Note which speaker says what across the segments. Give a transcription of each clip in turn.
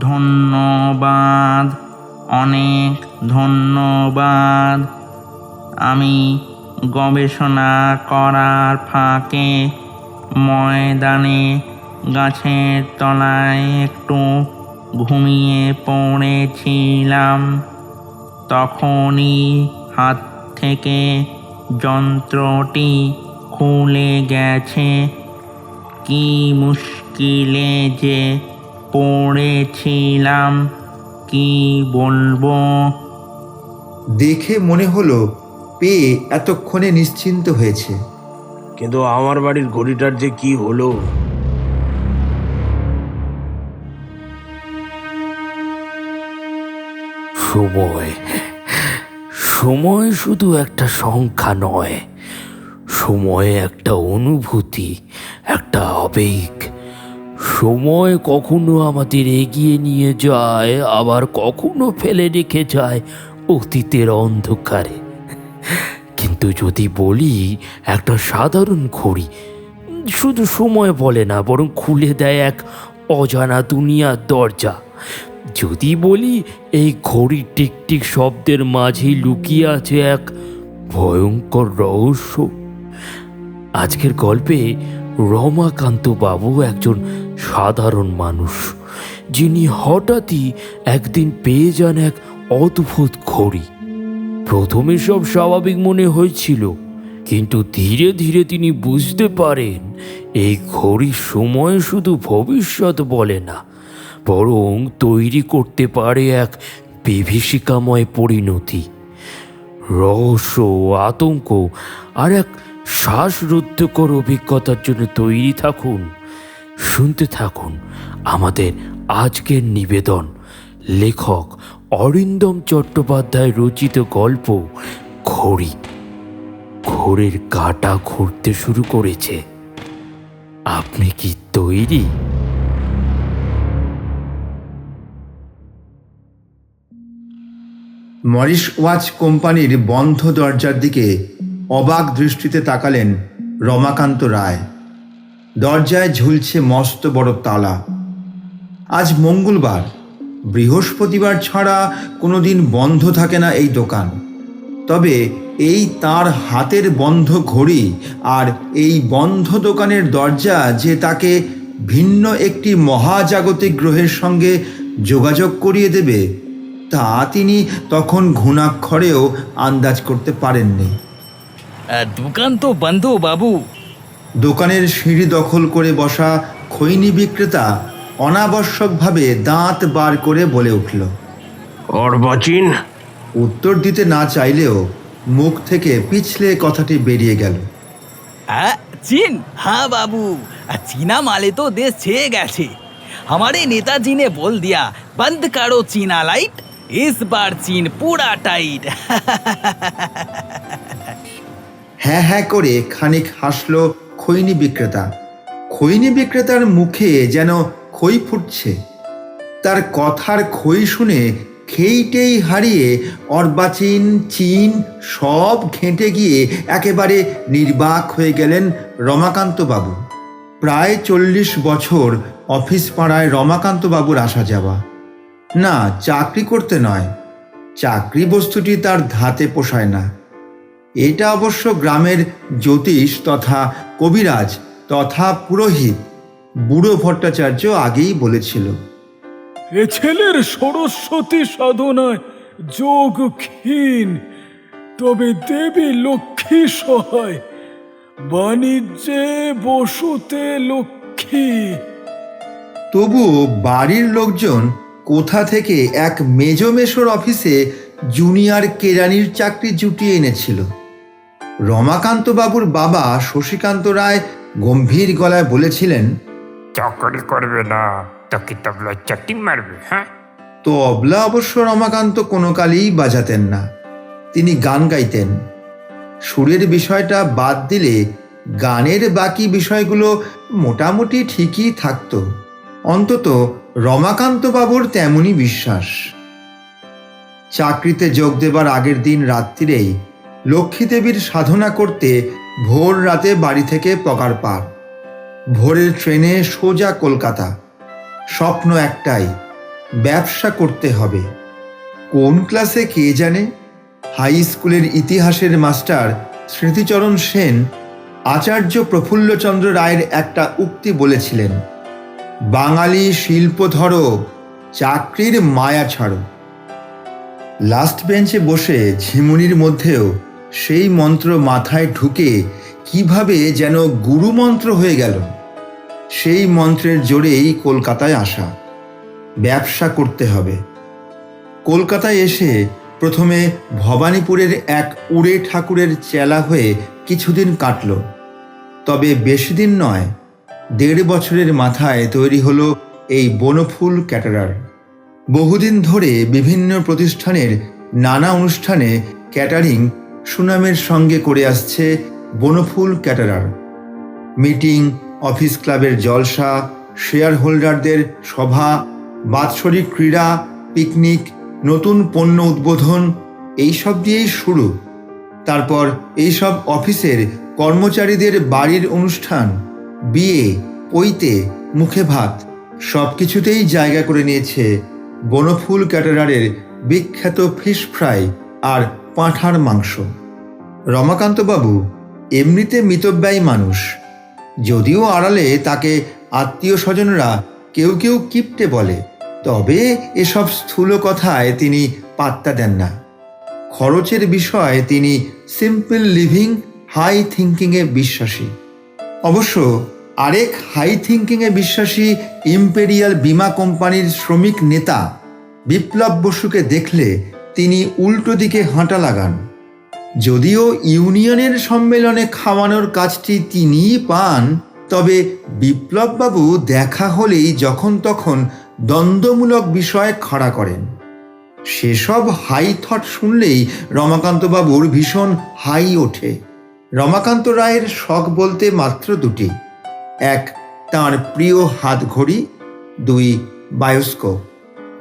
Speaker 1: ধন্যবাদ, অনেক ধন্যবাদ। আমি গবেষণা করার ফাঁকে ময়দানে গাছের তলায় একটু ঘুমিয়ে পড়েছিলাম। তখনই হাত থেকে যন্ত্রটি খুলে গেছে। কি মুশকিলে যে পড়েছিলাম কি বলব?
Speaker 2: দেখে মনে হলো পেয়ে এতক্ষণে নিশ্চিন্ত হয়েছে।
Speaker 3: কিন্তু আমার বাড়ির ঘড়িটার যে কি হলো?
Speaker 4: সময়। সময় শুধু একটা সংখ্যা নয়। সময় একটা অনুভূতি একটা আবেগ। সময় কখনো আমাদের এগিয়ে নিয়ে যায়, আবার কখনো ফেলে রেখে যায় অতীতের অন্ধকারে। কিন্তু যদি বলি, একটা সাধারণ ঘড়ি, শুধু সময় বলে না, বরং খুলে দেয় এক অজানা দুনিয়ার দরজা। যদি বলি, এই ঘড়ির টিকটিক শব্দের মাঝে লুকিয়ে আছে এক ভয়ঙ্কর রহস্য। আজকের গল্পে রমাকান্ত বাবু একজন সাধারণ মানুষ, যিনি হঠাৎই একদিন পেয়ে যান এক অদ্ভুত ঘড়ি। প্রথমে সব স্বাভাবিক মনে হয়েছিল, কিন্তু ধীরে ধীরে তিনি বুঝতে পারেন, এই ঘড়ির সময় শুধু ভবিষ্যৎ বলে না, বরং তৈরি করতে পারে এক বিভীষিকাময় পরিণতি। রহস্য, আতঙ্ক আর এক শ্বাসরুদ্ধকর অভিজ্ঞতার জন্য তৈরি থাকুন। শুনতে থাকুন আমাদের আজকের নিবেদন। লেখক অরিন্দম চট্টোপাধ্যায় রচিত গল্প, ঘড়ি। ঘোরের কাটা ঘুরতে শুরু করেছে। আপনি কি তৈরি?
Speaker 2: মরিস ওয়াচ কোম্পানির বন্ধ দরজার দিকে অবাক দৃষ্টিতে তাকালেন রমাকান্ত রায়। দরজায় ঝুলছে মস্ত বড় তালা। আজ মঙ্গলবার। বৃহস্পতিবার ছাড়া কোনো দিন বন্ধ থাকে না এই দোকান। তবে এই তার হাতের বন্ধ ঘড়ি আর এই বন্ধ দোকানের দরজা যে তাকে ভিন্ন একটি মহাজাগতিক গ্রহের সঙ্গে যোগাযোগ করিয়ে দেবে, তা তিনি তখন ঘুণাক্ষরেও আন্দাজ করতে পারেননি।
Speaker 1: দোকান তো বন্ধ বাবু।
Speaker 2: দোকানের সিঁড়ি দখল করে বসা খৈনি বিক্রেতা অনাবশ্যকভাবে দাঁত বার করে বলে উঠল
Speaker 3: অর্বাচীন
Speaker 2: উত্তর দিতে না চাইলেও মুখ থেকে পিছলে কথাটি বেরিয়ে গেল
Speaker 5: हाँ चीन हाँ बाबू चीना माले तो देश छे गए हमारे नेताजी ने बोल दिया बंद करो चीना लाइट इस बार चीन पूरा टाइट
Speaker 2: হ্যাঁ হ্যাঁ করে খানিক হাসলো খৈনি বিক্রেতা। খৈনি বিক্রেতার মুখে যেন খই ফুটছে। তার কথার খই শুনে খেইটেই হারিয়ে অর্বাচীন, চীন সব ঘেঁটে গিয়ে একেবারে নির্বাক হয়ে গেলেন রমাকান্ত বাবু প্রায় চল্লিশ বছর অফিস পাড়ায় রমাকান্ত বাবুর আসা যাওয়া। না, চাকরি করতে নয়। চাকরি বস্তুটি তার ধাতে পোষায় না। এটা অবশ্য গ্রামের জ্যোতিষ তথা কবিরাজ তথা পুরোহিত। বুড়ো ভট্টাচার্য আগেই বলেছিল।
Speaker 6: এ ছেলের সরস্বতী সাধনায় যোগ ক্ষীণ তবে দেবী লক্ষ্মী সহায় বাণিজ্যে বসুতে লক্ষ্মী।
Speaker 2: তবু বাড়ির লোকজন কোথা থেকে এক মেজমেশোর অফিসে জুনিয়র কেরানির চাকরি জুটিয়ে এনেছিল। রমাকান্ত বাবুর বাবা শশীকান্ত রায় গম্ভীর গলায় বলেছিলেন
Speaker 7: চাকরি করবে না তো কি তবলা চাটি মারবে হ্যাঁ?
Speaker 2: তো অবলা অবশ্য রমাকান্ত কোনো কালেই বাজাতেন না। তিনি গান গাইতেন। সুরের বিষয়টা বাদ দিলে গানের বাকি বিষয়গুলো মোটামুটি ঠিকই থাকতো। অন্তত রমাকান্ত বাবুর তেমনই বিশ্বাস। চাকরিতে যোগ দেবার আগের দিন রাত্রিরেই লক্ষ্মী দেবীর সাধনা করতে ভোর রাতে বাড়ি থেকে পকার পার। ভোরের ট্রেনে সোজা কলকাতা। স্বপ্ন একটাই, ব্যবসা করতে হবে। কোন ক্লাসে কে জানে? হাই স্কুলের ইতিহাসের মাস্টার স্মৃতিচরণ সেন, আচার্য প্রফুল্লচন্দ্র রায়ের একটা উক্তি বলেছিলেন, বাঙালি শিল্প ধরো, চাকরির মায়া ছাড়ো। লাস্ট বেঞ্চে বসে ঝিমুনির মধ্যেও সেই মন্ত্র মাথায় ঢুকে কীভাবে যেন গুরুমন্ত্র হয়ে গেল। সেই মন্ত্রের জোরেই কলকাতায় আসা। ব্যবসা করতে হবে। কলকাতায় এসে প্রথমে ভবানীপুরের এক উড়ে ঠাকুরের চেলা হয়ে কিছুদিন কাটল। তবে বেশি দিন নয়, দেড় বছরের মাথায় তৈরি হলো এই বনফুল ক্যাটারার। বহুদিন ধরে বিভিন্ন প্রতিষ্ঠানের নানা অনুষ্ঠানে ক্যাটারিং সুনামের সঙ্গে করে আসছে বনফুল ক্যাটারার। মিটিং, অফিস ক্লাবের জলসা শেয়ার হোল্ডারদের সভা, বাৎসরিক ক্রীড়া, পিকনিক, নতুন পণ্য উদ্বোধন, এইসব দিয়েই শুরু। তারপর এইসব অফিসের কর্মচারীদের বাড়ির অনুষ্ঠান, বিয়ে, পৈতে, মুখে ভাত সব কিছুতেই জায়গা করে নিয়েছে বনফুল ক্যাটারারের বিখ্যাত ফিশ ফ্রাই আর পাঁঠার মাংস। রমাকান্তবাবু এমনিতে মিতব্যয়ী মানুষ। যদিও আড়ালে তাকে আত্মীয় স্বজনরা কেউ কেউ কিপটে বলে, তবে এসব স্থূল কথায় তিনি পাত্তা দেন না। খরচের বিষয়ে তিনি সিম্পল লিভিং হাই থিঙ্কিংয়ে বিশ্বাসী। অবশ্য আরেক হাই থিঙ্কিংয়ে বিশ্বাসী ইম্পেরিয়াল বীমা কোম্পানির শ্রমিক নেতা বিপ্লব বসুকে দেখলে তিনি উল্টো দিকে হাঁটা লাগান। যদিও ইউনিয়নের সম্মেলনে খাওয়ানোর কাজটি তিনিই পান, তবে বিপ্লববাবু দেখা হলেই যখন তখন দ্বন্দ্বমূলক বিষয় খাড়া করেন। সেসব হাই থট শুনলেই রমাকান্তবাবুর ভীষণ হাই ওঠে। রমাকান্ত রায়ের শখ বলতে মাত্র দুটি। এক, তার প্রিয় হাতঘড়ি। দুই, বায়োস্কোপ।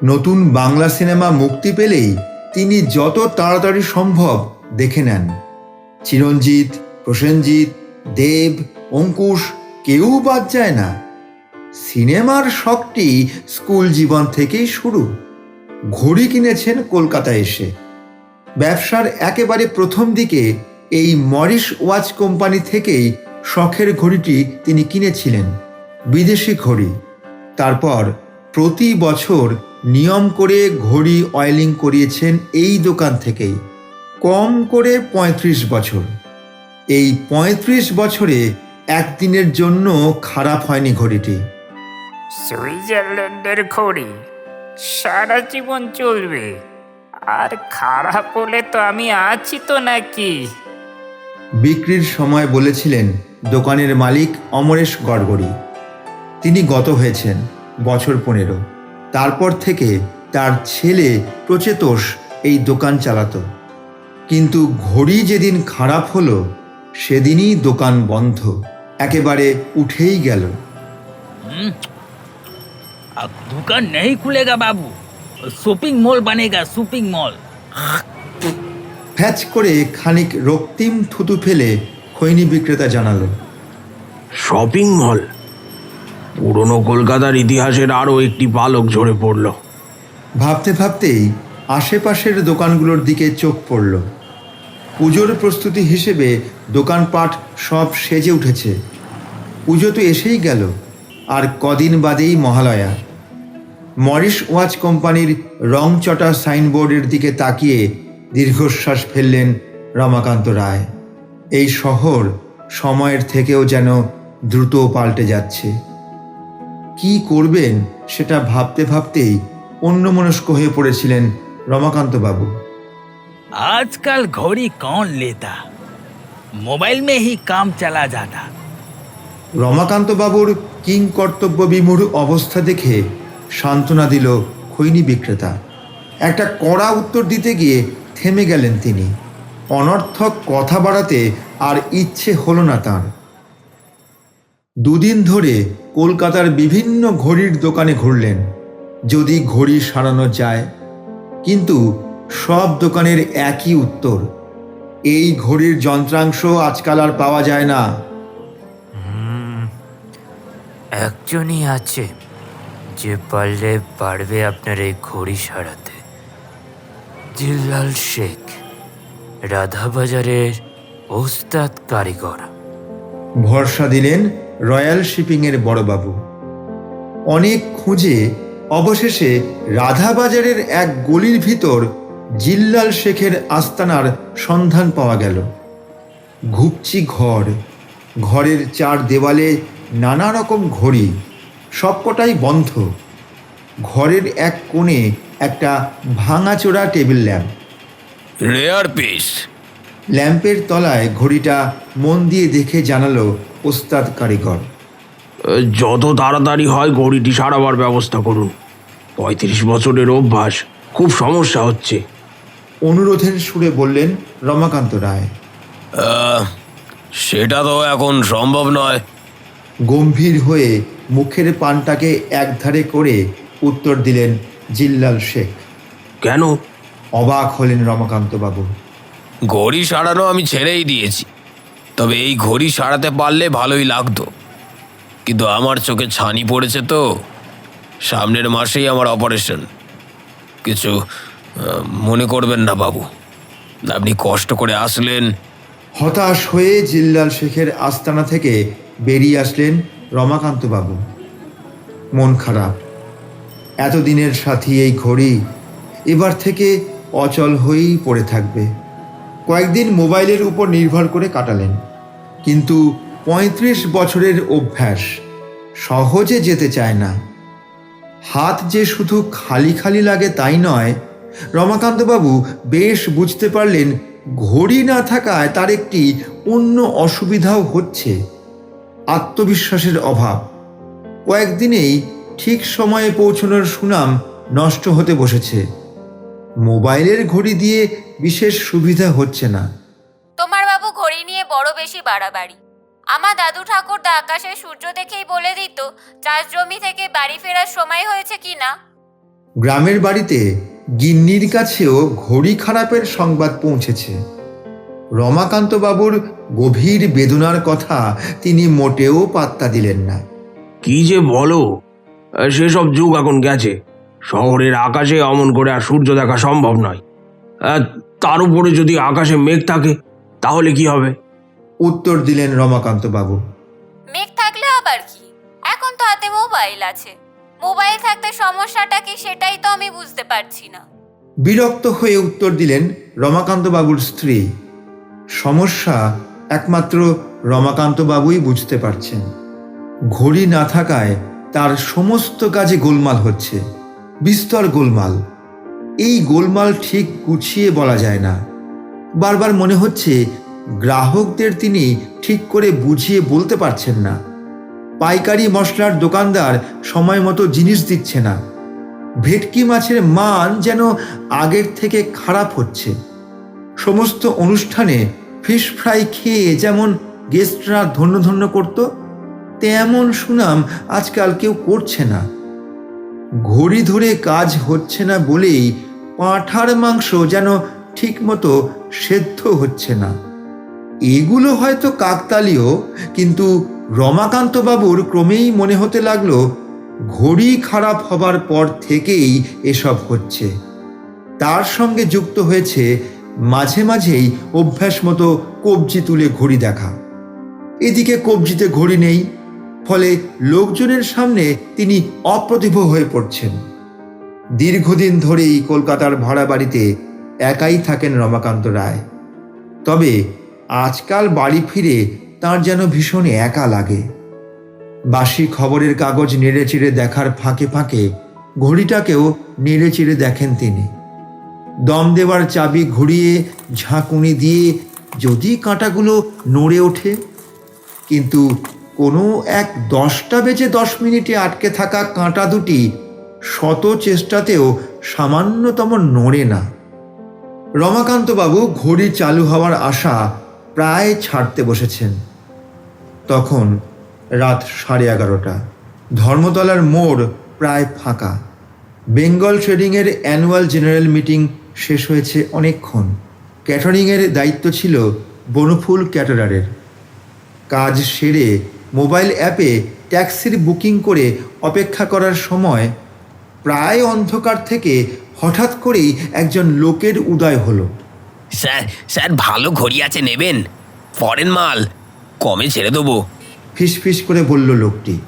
Speaker 2: নতুন বাংলা সিনেমা মুক্তি পেলেই তিনি যত তাড়াতাড়ি সম্ভব দেখে নেন। চিরঞ্জিত, প্রসেনজিৎ, দেব, অঙ্কুশ, কেউ বাদ যায় না। সিনেমার শখটি স্কুল জীবন থেকেই শুরু। ঘড়ি কিনেছেন কলকাতায় এসে। ব্যবসার একেবারে প্রথম দিকে এই মরিস ওয়াচ কোম্পানি থেকেই শখের ঘড়িটি তিনি কিনেছিলেন। বিদেশি ঘড়ি। তারপর প্রতি বছর নিয়ম করে ঘড়ি অয়েলিং করিয়েছেন এই দোকান থেকেই। কম করে পঁয়ত্রিশ বছর। এই পঁয়ত্রিশ বছরে একদিনের জন্য খারাপ হয়নি ঘড়িটি।
Speaker 7: সুইজারল্যান্ডের ঘড়ি। সারা জীবন চলবে। আর খারাপ হলে তো আমি আছি তো নাকি?
Speaker 2: বিক্রির সময় বলেছিলেন দোকানের মালিক অমরেশ গড়গড়ি। তিনি গত হয়েছেন বছর পনেরো। তারপর থেকে তার ছেলে প্রচেতোষ এই দোকান চালাতো কিন্তু ঘড়ি যেদিন খারাপ হলো সেদিনই দোকান বন্ধ একেবারে উঠেই গেল
Speaker 5: अब दुकान नहीं खुलेगा बाबू शॉपिंग मॉल बनेगा शॉपिंग मॉल
Speaker 2: ফ্যাচ করে খানিক রক্তিম থুতু ফেলে খৈনি বিক্রেতা জানালো
Speaker 3: শপিং মল পুরনো কলকাতার ইতিহাসের আরও একটি পালক ঝরে পড়ল।
Speaker 2: ভাবতে ভাবতেই আশেপাশের দোকানগুলোর দিকে চোখ পড়ল। পুজোর প্রস্তুতি হিসেবে দোকানপাট সব সেজে উঠেছে। পুজো তো এসেই গেল, আর কদিন বাদেই মহালয়া। মরিস ওয়াচ কোম্পানির রংচটা সাইনবোর্ডের দিকে তাকিয়ে দীর্ঘশ্বাস ফেললেন রমাকান্ত রায়। এই শহর সময়ের থেকেও যেন দ্রুত পাল্টে যাচ্ছে। কি করবেন সেটা ভাবতে ভাবতেই অন্যমনস্ক হয়ে পড়েছিলেন রমাকান্তবাবু
Speaker 5: आजकल घड़ी कौन लेता मोबाइल में ही काम चला जाता
Speaker 2: রমাকান্তবাবুর কিং কর্তব্য বিমূঢ় অবস্থা দেখে সান্ত্বনা দিল খৈনি বিক্রেতা একটা কড়া উত্তর দিতে গিয়ে থেমে গেলেন তিনি অনর্থক কথা বাড়াতে আর ইচ্ছে হলো না তার দুদিন ধরে কলকাতার বিভিন্ন ঘড়ির দোকানে ঘুরলেন। যদি ঘড়ি সারানো যায় কিন্তু সব দোকানের একই উত্তর এই ঘড়ির যন্ত্রাংশ আজকাল আর পাওয়া যায় না।
Speaker 4: একজনই আছে যে পারলে পারবে আপনার এই ঘড়ি সারাতে। জিল্লাল শেখ রাধাবাজারের ওস্তাদ কারিগর।
Speaker 2: ভরসা দিলেন রয়্যাল শিপিংয়ের বড়বাবু। অনেক খুঁজে অবশেষে রাধাবাজারের এক গলির ভিতর জিল্লাল শেখের আস্তানার সন্ধান পাওয়া গেল। ঘুপচি ঘর ঘরের চার দেওয়ালে নানা রকম ঘড়ি সবকটাই বন্ধ। ঘরের এক কোণে একটা ভাঙাচোরা টেবিল ল্যাম্প।
Speaker 3: Rare piece.
Speaker 2: ল্যাম্পের তলায় ঘড়িটা মন দিয়ে দেখে জানালো ওস্তাদ কারিগর।
Speaker 3: যত তাড়াতাড়ি হয় ঘড়িটি সারাবার ব্যবস্থা করুন। পঁয়ত্রিশ বছরের অভ্যাস খুব সমস্যা হচ্ছে।
Speaker 2: অনুরোধের সুরে বললেন রমাকান্ত রায়।
Speaker 3: সেটা তো এখন সম্ভব নয়।
Speaker 2: গম্ভীর হয়ে মুখের পানটাকে একধারে করে উত্তর দিলেন জিল্লাল শেখ।
Speaker 3: কেন?
Speaker 2: অবাক হলেন রমাকান্ত বাবু
Speaker 8: ঘড়ি সারানো আমি ছেড়েই দিয়েছি। তবে এই ঘড়ি সারাতে পারলে ভালোই লাগতো। কিন্তু আমার চোখে ছানি পড়েছে তো, সামনের মাসেই আমার অপারেশন। কিছু মনে করবেন না বাবু। আপনি কষ্ট করে আসলেন।
Speaker 2: হতাশ হয়ে জিল্লাল শেখের আস্তানা থেকে বেরিয়ে আসলেন রমাকান্ত বাবু। মন খারাপ। এতদিনের সাথী এই ঘড়ি এবার থেকে অচল হয়েই পড়ে থাকবে। কয়েকদিন মোবাইলের উপর নির্ভর করে কাটালেন। কিন্তু পঁয়ত্রিশ বছরের অভ্যাস সহজে যেতে চায় না। হাত যে শুধু খালি খালি লাগে তাই নয়, রমাকান্তবাবু বেশ বুঝতে পারলেন ঘড়ি না থাকায় তার একটি অন্য অসুবিধাও হচ্ছে, আত্মবিশ্বাসের অভাব। কয়েকদিনেই ঠিক সময়ে পৌঁছানোর সুনাম নষ্ট হতে বসেছে। মোবাইলের ঘড়ি দিয়ে বিশেষ সুবিধা হচ্ছে না।
Speaker 9: তোমার বাবু ঘড়ি নিয়ে বড় বেশি বাড়াবাড়ি। আমার দাদু ঠাকুরদা আকাশে সূর্য দেখেই বলে দিত চাষ জমি থেকে বাড়ি ফেরার সময় হয়েছে কি না?
Speaker 2: গ্রামের বাড়িতে গিন্নির কাছেও ঘড়ি খারাপের সংবাদ পৌঁছেছে। রমাকান্ত বাবুর গভীর বেদনার কথা তিনি মোটেও পাত্তা দিলেন না।
Speaker 3: কি যে বলো সেসব যুগ এখন গেছে। শহরের আকাশে অমন করে আর সূর্য দেখা সম্ভব নয়। তার উপরে যদি আকাশে মেঘ থাকে তাহলে কি হবে?
Speaker 2: উত্তর দিলেন রমাকান্ত বাবু।
Speaker 9: মেঘ থাকলে আবার কি? এখন তো হাতে মোবাইল আছে। মোবাইল থাকতে সমস্যাটা কি সেটাই তো আমি বুঝতে পারছি না।
Speaker 2: বিরক্ত হয়ে উত্তর দিলেন রমাকান্ত বাবুর স্ত্রী। সমস্যা একমাত্র রমাকান্ত বাবুই বুঝতে পারছেন। ঘড়ি না থাকায় তার সমস্ত কাজে গোলমাল হচ্ছে। বিস্তর গোলমাল। এই গোলমাল ঠিক গুছিয়ে বলা যায় না। বারবার মনে হচ্ছে গ্রাহকদের তিনি ঠিক করে বুঝিয়ে বলতে পারছেন না। পাইকারি মশলার দোকানদার সময় মতো জিনিস দিচ্ছে না। ভেটকি মাছের মান যেন আগের থেকে খারাপ হচ্ছে। সমস্ত অনুষ্ঠানে ফিশ ফ্রাই খেয়ে যেমন গেস্টরা ধন্য ধন্য করত, তেমন সুনাম আজকাল কেউ করছে না। ঘড়ি ধরে কাজ হচ্ছে না বলেই পাঁঠার মাংস যেন ঠিকমতো সেদ্ধ হচ্ছে না। এগুলো হয়তো কাকতালীয়, কিন্তু রমাকান্ত বাবুর ক্রমেই মনে হতে লাগল, ঘড়ি খারাপ হবার পর থেকেই এসব হচ্ছে। তার সঙ্গে যুক্ত হয়েছে মাঝে মাঝেই অভ্যাস মতো কবজি তুলে ঘড়ি দেখা। এদিকে কবজিতে ঘড়ি নেই ফলে লোকজনের সামনে তিনি অপ্রতিভ হয়ে পড়ছেন। দীর্ঘদিন ধরেই কলকাতার ভাড়া বাড়িতে একাই থাকেন রমাকান্ত রায়। তবে আজকাল বাড়ি ফিরে তার যেন ভীষণ একা লাগে। বাসি খবরের কাগজ নেড়ে চেড়ে দেখার ফাঁকে ফাঁকে ঘড়িটাকেও নেড়ে চেড়ে দেখেন তিনি। দম দেওয়ার চাবি ঘুরিয়ে ঝাঁকুনি দিয়ে যদি কাঁটাগুলো নড়ে ওঠে, কিন্তু কোনো এক দশটা বেজে দশ মিনিটে আটকে থাকা কাঁটা দুটি শত চেষ্টাতেও সামান্যতম নড়ে না। রমাকান্তবাবু ঘড়ি চালু হওয়ার আশা প্রায় ছাড়তে বসেছেন। তখন রাত সাড়ে এগারোটা। ধর্মতলার মোড় প্রায় ফাঁকা। বেঙ্গল ট্রেডিংয়ের অ্যানুয়াল জেনারেল মিটিং শেষ হয়েছে অনেকক্ষণ। ক্যাটারিংয়ের দায়িত্ব ছিল বনফুল ক্যাটারারের। কাজ সেরে মোবাইল অ্যাপে ট্যাক্সির বুকিং করে অপেক্ষা করার সময় প্রায় অন্ধকার থেকে হঠাৎ করেই একজন লোকের উদয় হলো।
Speaker 8: স্যার স্যার ভালো ঘড়ি আছে নেবেন। ফরেন মাল কমে ছেড়ে দেবো।
Speaker 2: ফিসফিস করে বলল লোকটি।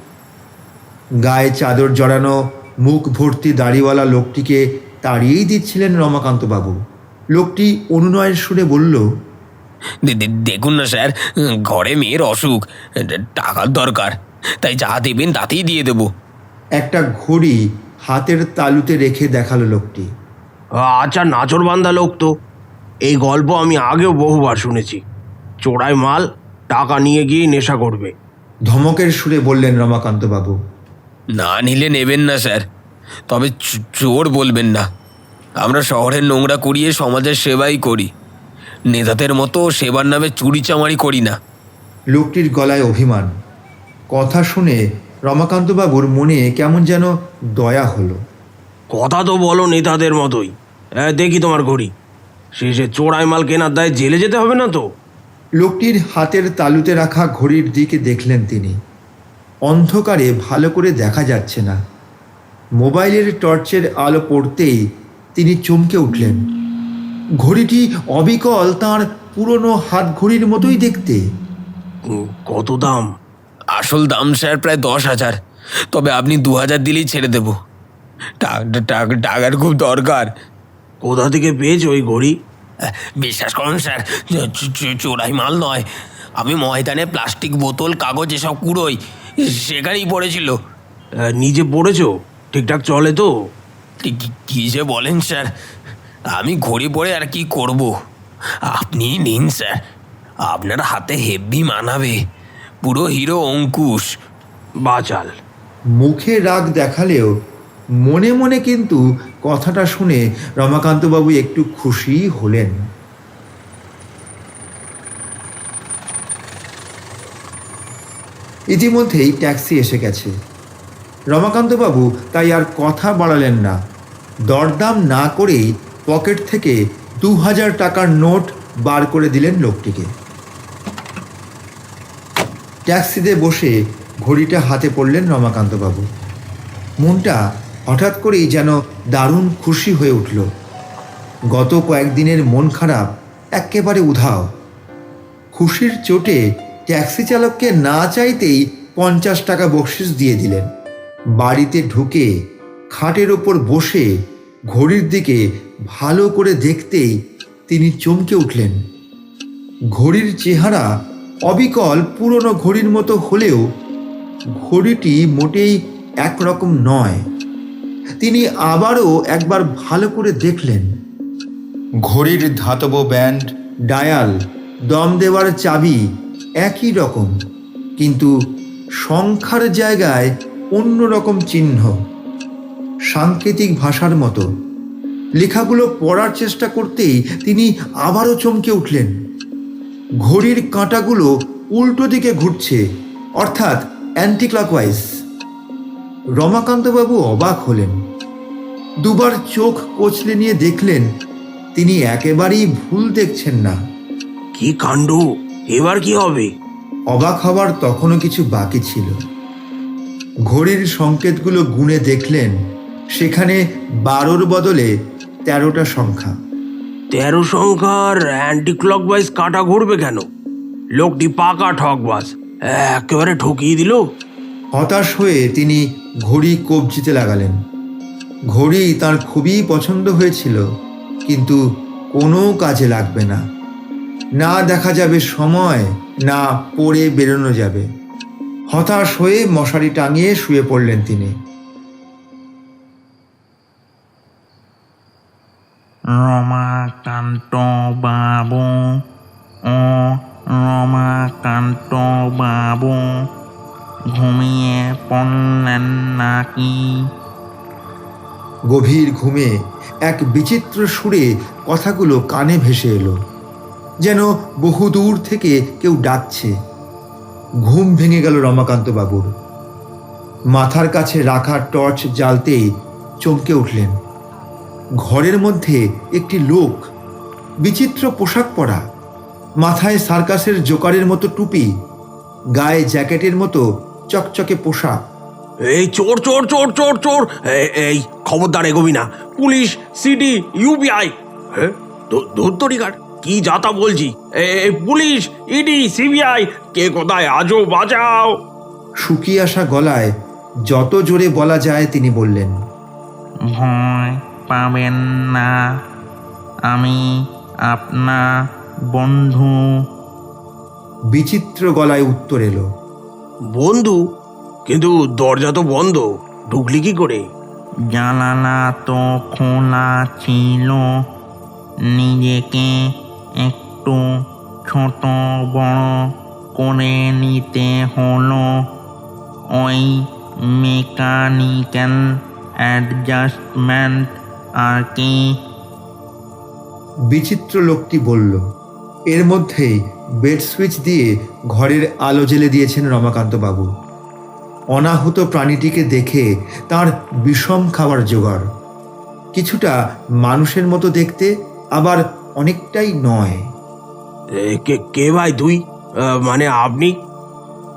Speaker 2: গায়ে চাদর জড়ানো মুখ ভর্তি দাড়িওয়ালা লোকটিকে তাড়িয়েই দিচ্ছিলেন রমাকান্তবাবু। লোকটি অনুনয়ের সুরে বলল
Speaker 8: দেখুন না স্যার ঘরে মেয়ের অসুখ টাকার দরকার তাই যা দেবেন তাতেই দিয়ে দেবো।
Speaker 2: একটা ঘড়ি হাতের তালুতে রেখে দেখাল লোকটি।
Speaker 3: আচ্ছা নাচর বান্দা লোক তো। এই গল্প আমি আগেও বহুবার শুনেছি। চোরাই মাল টাকা নিয়ে গিয়ে নেশা করবে।
Speaker 2: ধমকের সুরে বললেন রমাকান্তবাবু।
Speaker 8: না নিলে নেবেন না স্যার তবে চোর বলবেন না। আমরা শহরের নোংরা কুড়িয়ে সমাজের সেবাই করি। নেতাদের মতো সেবার নামে চুরি চামারি করি না।
Speaker 2: লোকটির গলায় অভিমান। কথা শুনে রমাকান্তবাবুর মনে কেমন যেন দয়া হলো।
Speaker 3: কথা তো বলো নেতাদের মতোই। হ্যাঁ দেখি তোমার ঘড়ি। শেষে চোরাই মাল কেনার দায় জেলে যেতে হবে না তো?
Speaker 2: লোকটির হাতের তালুতে রাখা ঘড়ির দিকে দেখলেন তিনি। অন্ধকারে ভালো করে দেখা যাচ্ছে না। মোবাইলের টর্চের আলো পড়তেই তিনি চমকে উঠলেন। ঘড়িটি অবিকল তার পুরনো হাত ঘড়ির মতোই দেখতে।
Speaker 3: কত দাম?
Speaker 8: আসল দাম স্যার প্রায় দশ হাজার। তবে আপনি দু হাজার দিলেই ছেড়ে দেবো। টাকার খুব দরকার।
Speaker 3: কোথা থেকে পেয়েছ ওই ঘড়ি?
Speaker 8: বিশ্বাস করুন স্যার চোরাই মাল নয়। আমি ময়দানে প্লাস্টিক বোতল কাগজ এসব কুড়োই। সেখানেই পড়েছিল।
Speaker 3: নিজে পড়েছো? ঠিকঠাক চলে তো?
Speaker 8: কি যে বলেন স্যার। আমি ঘড়ি পড়ে আর কি করব? আপনি নিন স্যার। আপনার হাতে হেভি মানাবে। পুরো হিরো অঙ্কুশ।
Speaker 3: বাচাল
Speaker 2: মুখে রাগ দেখালেও মনে মনে কিন্তু কথাটা শুনে রমাকান্তবাবু একটু খুশি হলেন। ইতিমধ্যেই ট্যাক্সি এসে গেছে। রমাকান্তবাবু তাই আর কথা বাড়ালেন না। দরদাম না করেই পকেট থেকে দু হাজার টাকার নোট বার করে দিলেন লোকটিকে। ট্যাক্সিতে বসে ঘড়িটা হাতে পড়লেন রমাকান্তবাবু। মনটা হঠাৎ করেই যেন দারুণ খুশি হয়ে উঠল। গত কয়েকদিনের মন খারাপ একেবারে উধাও। খুশির চোটে ট্যাক্সি চালককে না চাইতেই পঞ্চাশ টাকা বকশিস দিয়ে দিলেন। বাড়িতে ঢুকে খাটের ওপর বসে ঘড়ির দিকে ভালো করে দেখতেই তিনি চমকে উঠলেন। ঘড়ির চেহারা অবিকল পুরনো ঘড়ির মতো হলেও ঘড়িটি মোটেই একরকম নয়। তিনি আবারও একবার ভালো করে দেখলেন। ঘড়ির ধাতব ব্যান্ড, ডায়াল, দম দেওয়ার চাবি একই রকম, কিন্তু সংখ্যার জায়গায় অন্য রকম চিহ্ন। সাংকেতিক ভাষার মতো। লেখাগুলো পড়ার চেষ্টা করতেই তিনি আবারও চমকে উঠলেন। ঘড়ির কাঁটাগুলো উল্টো দিকে ঘুরছে অর্থাৎ অ্যান্টি ক্লকওয়াইজ রমাকান্তবাবু অবাক হলেন। দুবার চোখ কচলে নিয়ে দেখলেন তিনি একেবারেই ভুল দেখছেন না।
Speaker 3: কি কাণ্ড? এবার কি হবে?
Speaker 2: অবাক হবার তখনও কিছু বাকি ছিল। ঘড়ির সংকেতগুলো গুণে দেখলেন সেখানে বারোর বদলে তেরোটা সংখ্যা।
Speaker 3: তেরো সংখ্যার অ্যান্টি ক্লকওয়াইজ কাটা ঘুরবে কেন? লোকটি পাকা ঠকবাজ একেবারে ঠকিয়ে দিল।
Speaker 2: হতাশ হয়ে তিনি ঘড়ি কবজিতে লাগালেন। ঘড়ি তার খুবই পছন্দ হয়েছিল কিন্তু কোনো কাজে লাগবে না। না দেখা যাবে সময় না পড়ে বেরোনো যাবে। হতাশ হয়ে মশারি টাঙিয়ে শুয়ে পড়লেন তিনি।
Speaker 1: রমাকান্ত বাবু ও রমাকান্ত বাবু ঘুমিয়ে পড়লেন নাকি?
Speaker 2: গভীর ঘুমে এক বিচিত্র সুরে কথাগুলো কানে ভেসে এলো, যেন বহুদূর থেকে কেউ ডাকছে। ঘুম ভেঙে গেল রমাকান্ত বাবুর মাথার কাছে রাখা টর্চ জ্বালতেই চমকে উঠলেন। ঘরের মধ্যে একটি লোক বিচিত্র পোশাক পরা মাথায় সার্কাসের জোকারের মতো টুপি গায়ে জ্যাকেটের মতো চকচকে পোশাক।
Speaker 3: এই চোর চোর চোর চোর চোর! এ- এই খবরদার এগোবি না। পুলিশ সিটি ইউবিআই হ্যাঁ ধর্তরিকার? কি যাতা বলছি? পুলিশ ইডি সিবিআই কে কোথায়? আজও বাঁচাও!
Speaker 2: শুকিয়ে আসা গলায় যত জোরে বলা যায় তিনি বললেন
Speaker 1: ভয় পাবেন না। আমি আপনার বন্ধু।
Speaker 2: বিচিত্র গলায় উত্তর এলো।
Speaker 3: বন্ধু? কিন্তু দরজা তো বন্ধ। ঢুকলি কি করে?
Speaker 1: জানালা তো খোলা ছিল। নিজেকে একটু ছোট বড় করে নিতে হলো। ওই মেকানিক্যাল অ্যাডজাস্টমেন্ট আর কি?
Speaker 2: বিচিত্র লোকটি বলল এর মধ্যেই বেড সুইচ দিয়ে ঘরের আলো জ্বেলে দিয়েছেন রমাকান্ত বাবু। অনাহুত প্রাণীটিকে দেখে তার বিষম খাবার জোগাড়। কিছুটা মানুষের মতো দেখতে আবার অনেকটাই নয়।
Speaker 3: কে ভাই তুই? মানে আপনি?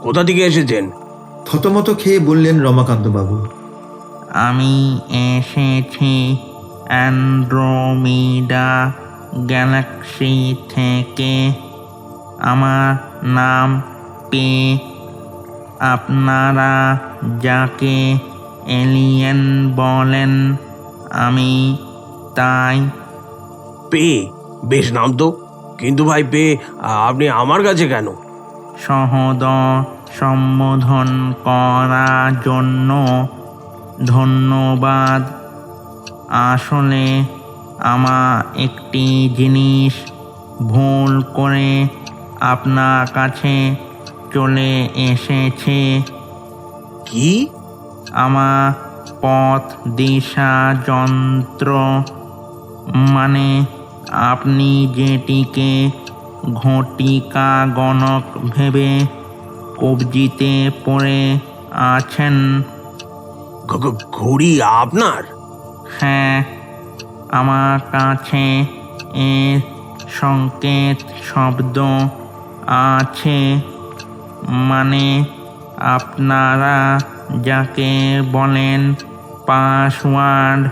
Speaker 3: কোথা থেকে এসেছেন?
Speaker 2: থতমত খেয়ে বললেন রমাকান্ত বাবু
Speaker 1: আমি এসেছি অ্যান্ড্রোমিডা গ্যালাক্সি থেকে আমার নাম পে। আপনারা যাকে এলিয়েন বলেন আমি তাই।
Speaker 3: পে বেশ নাম তো। কিন্তু ভাই পে আপনি আমার কাছে কেন?
Speaker 1: সহদ সম্বোধন করার জন্য ধন্যবাদ। আসলে আমার একটি জিনিস ভুল করে আপনার কাছে চলে এসেছে।
Speaker 3: কি?
Speaker 1: আমার পথ দিশা যন্ত্র মানে আপনি যেটিকে ঘটিকা গণক ভেবে কবজিতে পড়ে আছেন।
Speaker 3: ঘড়ি আপনার?
Speaker 1: হ্যাঁ আমার কাছে এর সংকেত শব্দ আছে। মানে আপনারা যাকে বলেন পাসওয়ার্ড।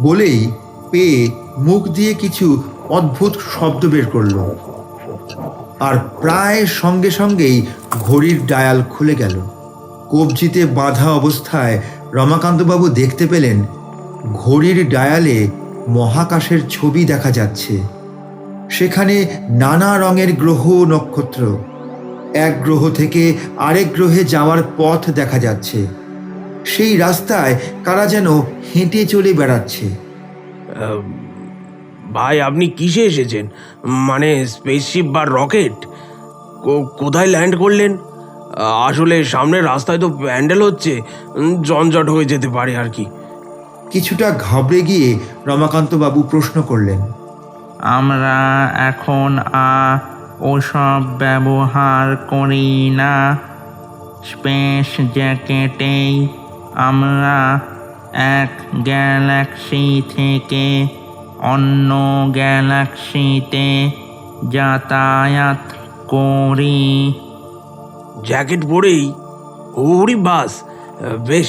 Speaker 2: বলেই পেয়ে মুখ দিয়ে কিছু অদ্ভুত শব্দ বের করল। আর প্রায় সঙ্গে সঙ্গেই ঘড়ির ডায়াল খুলে গেল। কবজিতে বাঁধা অবস্থায় রমাকান্তবাবু দেখতে পেলেন ঘড়ির ডায়ালে মহাকাশের ছবি দেখা যাচ্ছে। সেখানে নানা রঙের গ্রহ নক্ষত্র। এক গ্রহ থেকে আরেক গ্রহে যাওয়ার পথ দেখা যাচ্ছে। সেই রাস্তায় কারা যেন হেঁটে চলে বেড়াচ্ছে।
Speaker 3: ভাই আপনি কিসে এসেছেন? মানে স্পেসশিপ বা রকেট কোথায় ল্যান্ড করলেন? আসলে সামনের রাস্তায় তো প্যান্ডেল হচ্ছে। উম, জঞ্জট হয়ে যেতে পারে আর কি।
Speaker 2: কিছুটা ঘাবড়ে গিয়ে রমাকান্তবাবু প্রশ্ন করলেন
Speaker 1: আমরা এখন আর ওসব ব্যবহার করি না। স্পেস জ্যাকেটেই আমরা এক গ্যালাক্সি থেকে অন্য গ্যালাক্সিতে যাতায়াত করি।
Speaker 3: জ্যাকেট পরেই ওরি বাস বেশ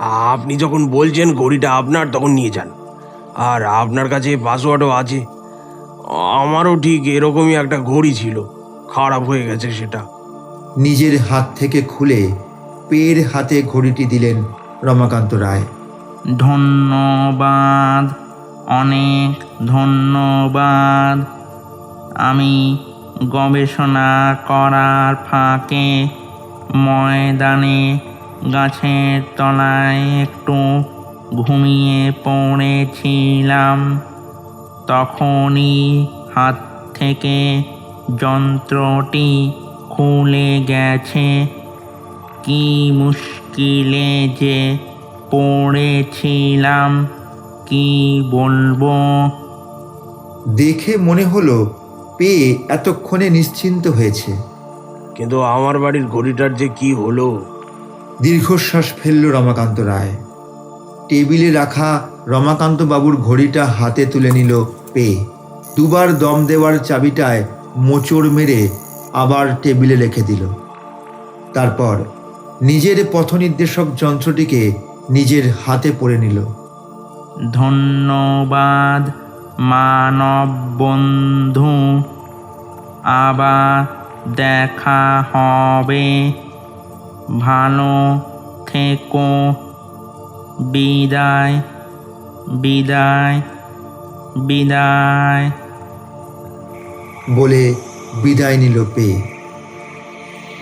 Speaker 3: আপনি যখন বলছেন ঘড়িটা আপনার তখন নিয়ে যান। আর আপনার কাছে পাসওয়ার্ডও আছে। আমারও ঠিক এরকমই একটা ঘড়ি ছিল। খারাপ হয়ে গেছে সেটা।
Speaker 2: নিজের হাত থেকে খুলে পের হাতে ঘড়িটি দিলেন রমাকান্ত রায়।
Speaker 1: ধন্যবাদ অনেক ধন্যবাদ। আমি গবেষণা করার ফাঁকে ময়দানে গাছের তলায় একটু ঘুমিয়ে পড়েছিলাম। তখনই হাত থেকে যন্ত্রটি খুলে গেছে। কি মুশকিলে যে পড়েছিলাম কি বলব?
Speaker 2: দেখে মনে হলো পেয়ে এতক্ষণে নিশ্চিন্ত হয়েছে।
Speaker 3: কিন্তু আমার বাড়ির ঘড়িটার যে কি হলো?
Speaker 2: দীর্ঘশ্বাস ফেলল রমাকান্ত রায়। টেবিলে রাখা রমাকান্ত বাবুর ঘড়িটা হাতে তুলে নিল পেয়ে দুবার দম দেওয়ার চাবিটায় মোচড় মেরে আবার টেবিলে রেখে দিল। তারপর নিজের পথনির্দেশক যন্ত্রটিকে নিজের হাতে পড়ে নিল।
Speaker 1: ধন্যবাদ, মানব বন্ধু। আবার দেখা হবে। ভালো থেকো। বিদায় বিদায় বিদায়।
Speaker 2: বলে বিদায় নিল পেয়ে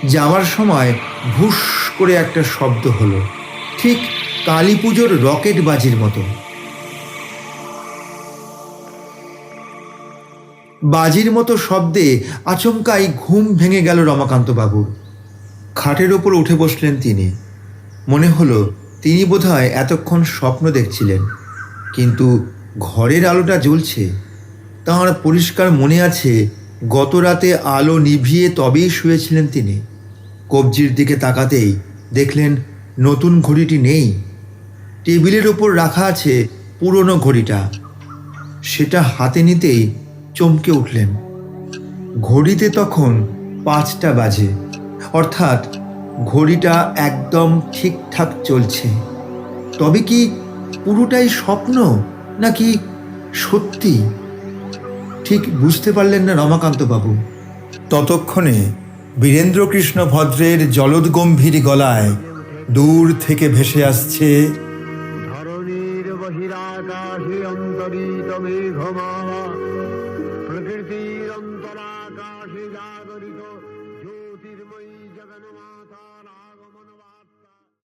Speaker 2: যাওয়ার সময় ভুস করে একটা শব্দ হলো, ঠিক কালী পুজোর রকেট বাজির মতো। বাজির মতো শব্দে আচমকাই ঘুম ভেঙে গেল রমাকান্ত বাবুর খাটের ওপর উঠে বসলেন তিনি। মনে হলো তিনি বোধহয় এতক্ষণ স্বপ্ন দেখছিলেন, কিন্তু ঘরের আলোটা জ্বলছে। তাঁর পরিষ্কার মনে আছে, গত রাতে আলো নিভিয়ে তবেই শুয়েছিলেন তিনি। কবজির দিকে তাকাতেই দেখলেন নতুন ঘড়িটি নেই। টেবিলের ওপর রাখা আছে পুরনো ঘড়িটা। সেটা হাতে নিতেই চমকে উঠলেন। ঘড়িতে তখন পাঁচটা বাজে। অর্থাৎ ঘড়িটা একদম ঠিকঠাক চলছে। তবে কি পুরোটাই স্বপ্ন নাকি সত্যি? ঠিক বুঝতে পারলেন না রমাকান্ত বাবু ততক্ষণে বীরেন্দ্রকৃষ্ণ ভদ্রের জলদগম্ভীর গলায় দূর থেকে ভেসে আসছে
Speaker 10: ধরণীর বহিরাকাশে অন্তরিত মেঘমালা